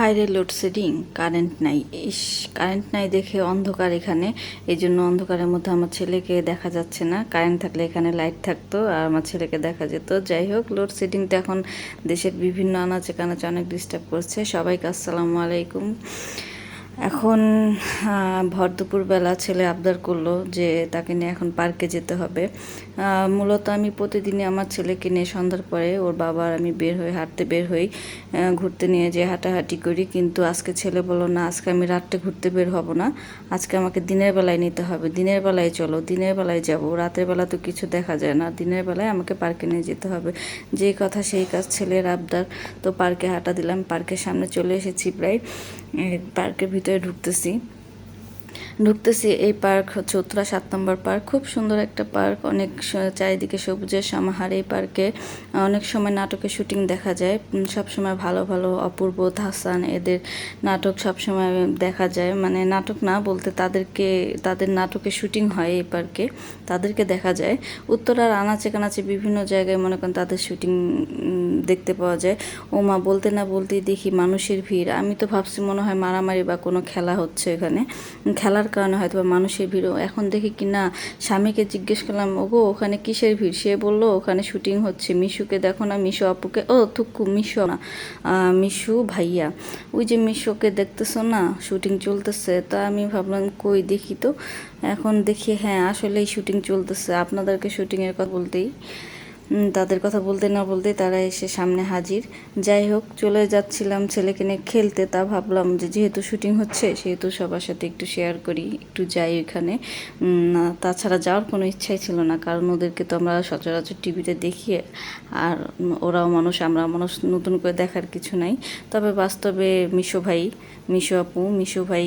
হাইরে load shedding, current নাই। ইস, current নাই দেখে অন্ধকার এখানে। এই জন্য অন্ধকারের মধ্যে আমার ছেলেকে দেখা যাচ্ছে না। কারেন্ট থাকলে এখানে লাইট থাকতো আর আমার ছেলেকে দেখা যেত। যাই হোক, লোডশেডিংটা এখন দেশের বিভিন্ন আনাচে কানাচে অনেক ডিস্টার্ব করছে। সবাইকে আসসালামু আলাইকুম। এখন ভর দুপুরবেলা ছেলে আবদার করল যে তাকে নিয়ে এখন পার্কে যেতে হবে। মূলত আমি প্রতিদিনই আমার ছেলেকে নিয়ে সন্ধ্যার পরে ওর বাবা আর আমি বের হই, হাঁটতে বের হই ঘুরতে নিয়ে যে হাঁটাহাঁটি করি। কিন্তু আজকে ছেলে বলল, না, আজকে আমি রাত্রে ঘুরতে বের হব না। আজকে আমাকে দিনের বেলায় নিতে হবে। দিনের বেলায় চলো, দিনের বেলায় যাব। রাতের বেলা তো কিছু দেখা যায় না। দিনের বেলায় আমাকে পার্কে নিয়ে যেতে হবে। যেই কথা সেই কাজ ছেলের আবদার। তো পার্কে হাঁটা দিলাম। পার্কের সামনে চলে এসেছি প্রায়। পার্কের ভিতরে ঢুকতেছি। ঢুকতেছি এই পার্ক হচ্ছে উত্তরা সাত নম্বর পার্ক। খুব সুন্দর একটা পার্ক। অনেক চারিদিকে সবুজের সমাহার এই পার্কে। অনেক সময় নাটকের শুটিং দেখা যায়। উম, সবসময় ভালো ভালো অপূর্ব হাসান এদের নাটক সবসময় দেখা যায়। মানে নাটক না বলতে তাদেরকে তাদের নাটকের শুটিং হয় এই পার্কে। তাদেরকে দেখা যায়। উত্তরার আনাচে কানাচে বিভিন্ন জায়গায় মনে করেন তাদের শুটিং দেখতে পাওয়া যায়। ও মা বলতে না বলতেই দেখি মানুষের ভিড়। আমি তো ভাবছি মনে হয় মারামারি বা কোনো খেলা হচ্ছে এখানে। খেলার কারণে হয়তো বা মানুষের ভিড়। এখন দেখি কি না, স্বামীকে জিজ্ঞেস করলাম, ওগো, ওখানে কিসের ভিড়? সে বলল, ওখানে শুটিং হচ্ছে। মিশুকে দেখো না, মিশু আপুকে ও, থুকু, মিশু না মিশু ভাইয়া, ওই যে মিশুকে দেখতেছো না, শুটিং চলতেছে। তা আমি ভাবলাম, কই দেখি তো? এখন দেখি হ্যাঁ আসলেই শুটিং চলতেছে। আপনাদেরকে শুটিংয়ের কথা বলতেই তাদের কথা বলতে না বলতে তারা এসে সামনে হাজির। যাই হোক, চলে যাচ্ছিলাম ছেলেকে নিয়ে খেলতে। তা ভাবলাম যে যেহেতু শুটিং হচ্ছে, সেহেতু সবার সাথে একটু শেয়ার করি, একটু যাই ওইখানে। তাছাড়া যাওয়ার কোনো ইচ্ছাই ছিল না, কারণ ওদেরকে তো আমরা সচরাচর টিভিতে দেখি, আর ওরাও মানুষ, আমরা মানুষ, নতুন করে দেখার কিছু নাই। তবে বাস্তবে মিশো ভাই, মিশো আপু, মিশো ভাই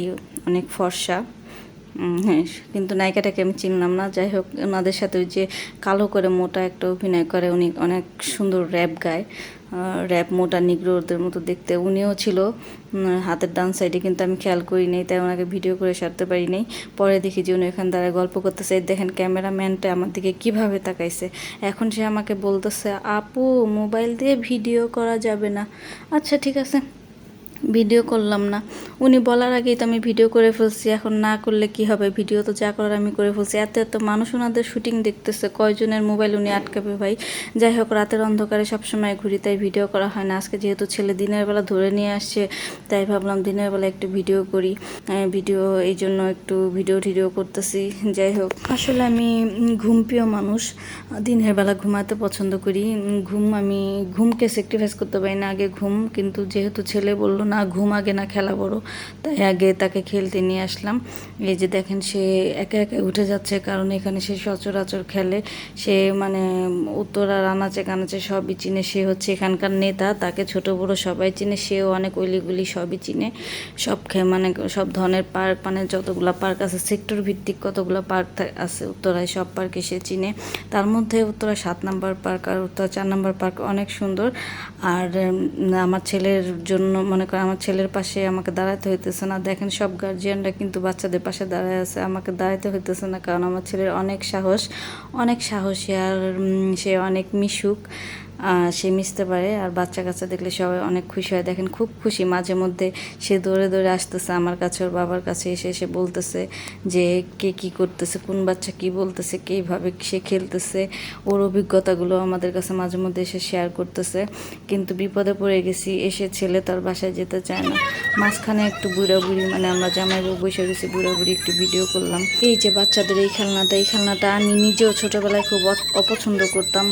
অনেক ফর্সা। হ্যাঁ কিন্তু নায়িকাটাকে আমি চিনলাম না। যাই হোক, ওনাদের সাথে ওই যে কালো করে মোটা একটা অভিনয় করে, উনি অনেক সুন্দর র্যাপ গায়। র্যাপ মোটা নিগ্রোদের মতো দেখতে। উনিও ছিল হাতের ডান সাইডে কিন্তু আমি খেয়াল করি নাই তাই ওনাকে ভিডিও করে সারতে পারি নাই পরে দেখি যে উনি এখান দ্বারা গল্প করতেছে দেখেন ক্যামেরাম্যানটা আমার দিকে কীভাবে তাকাইছে। এখন সে আমাকে বলতেছে, আপু, মোবাইল দিয়ে ভিডিও করা যাবে না। আচ্ছা ঠিক আছে। ভিডিও করলাম না। উনি বলার আগেই তো আমি ভিডিও করে ফেলছি, এখন না করলে কি হবে? ভিডিও তো যা করার আমি করে ফেলছি। এত এত মানুষ ওনাদের শুটিং দেখতেছে, কয়জনের মোবাইল উনি আটকাবে ভাই? যাই হোক, রাতের অন্ধকারে সবসময় ঘুরি, তাই ভিডিও করা হয় না। আজকে যেহেতু ছেলে দিনের বেলা ধরে নিয়ে আসছে, তাই ভাবলাম দিনের বেলা একটু ভিডিও করি। ভিডিও, এই জন্য একটু ভিডিও টিডিও করতেছি। যাই হোক, আসলে আমি ঘুমপ্রিয় মানুষ। দিনের বেলা ঘুমাতে পছন্দ করি। ঘুম আমি, ঘুমকে স্যাক্রিফাইস করতে পারি না। আগে ঘুম, কিন্তু যেহেতু ছেলে বলল না, ঘুম আগে না খেলা বড়। তাই আগে তাকে খেলতে নিয়ে আসলাম। এই যে দেখেন সে একে একে উঠে যাচ্ছে, কারণ এখানে সে সচরাচর খেলে। সে মানে উত্তরার আনাচে কানাচে সবই চিনে। সে হচ্ছে এখানকার নেতা, তাকে ছোট বড় সবাই চিনে। সেও অনেক অলিগুলি সবই চিনে। সব মানে সব ধরনের পার্ক মানে যতগুলো পার্ক আছে, সেক্টর ভিত্তিক কতগুলো পার্ক আছে উত্তরায়, সব পার্কে সে চিনে। তার মধ্যে উত্তরা সাত নাম্বার পার্ক আর উত্তরা চার নাম্বার পার্ক অনেক সুন্দর। আর আমার ছেলের জন্য মনে করেন আমার ছেলের পাশে আমাকে দাঁড়াতে হইতেছে না। দেখেন, সব গার্জিয়ানরা কিন্তু বাচ্চাদের পাশে দাঁড়ায় আছে, আমাকে দাঁড়াতে হইতেছে না, কারণ আমার ছেলের অনেক সাহস, অনেক সাহসী আর সে অনেক মিশুক। সে মিশতে পারে আর বাচ্চা কাচ্চা দেখলে সবাই অনেক খুশি হয়। দেখেন খুব খুশি। মাঝে মধ্যে সে দৌড়ে দৌড়ে আসতেছে আমার কাছে, ওর বাবার কাছে এসে এসে বলতেছে যে, কে কি করতেছে? কোন বাচ্চা কি বলতেছে? কীভাবে সে খেলতেছে? ওর অভিজ্ঞতাগুলো আমাদের কাছে মাঝে মধ্যে এসে শেয়ার করতেছে। কিন্তু বিপদে পড়ে গেছি। এসে ছেলে তার বাসায় যেতে চায় না। মাঝখানে একটু বুড়া মানে আমরা জামাই বউ বসে গেছি বুড়া একটু ভিডিও করলাম। এই যে বাচ্চাদের এই খেলনাটা এই খেলনাটা আমি নিজেও ছোটোবেলায় খুব অপছন্দ করতাম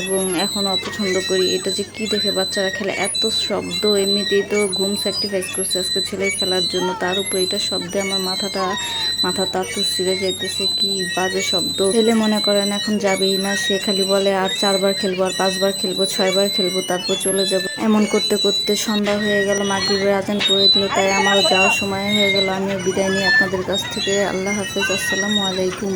এবং এখনও অপছন্দ করি। এটা যে কি দেখে বাচ্চারা খেলে, এত শব্দ, এমনিতেই তো ঘুম স্যাক্রিফাইস করছে আজকে ছেলে খেলার জন্য। তার উপর এটা শব্দে আমার মাথাটা, মাথা তাতু ছিঁড়ে যাইতেছে, কি বাজে শব্দ। ছেলে মনে করেন এখন যাবেই না, সে খালি বলে, আর চারবার খেলব, আর পাঁচবার খেলব, ছয়বার খেলব, তারপর চলে যাব। এমন করতে করতে সন্ধ্যা হয়ে গেল, মাগরিবের আজান পড়ে দিল তাই আমারও যাওয়ার সময় হয়ে গেল। আমিও বিদায় নিই আপনাদের কাছ থেকে। আল্লাহ হাফেজ, আসসালামু আলাইকুম।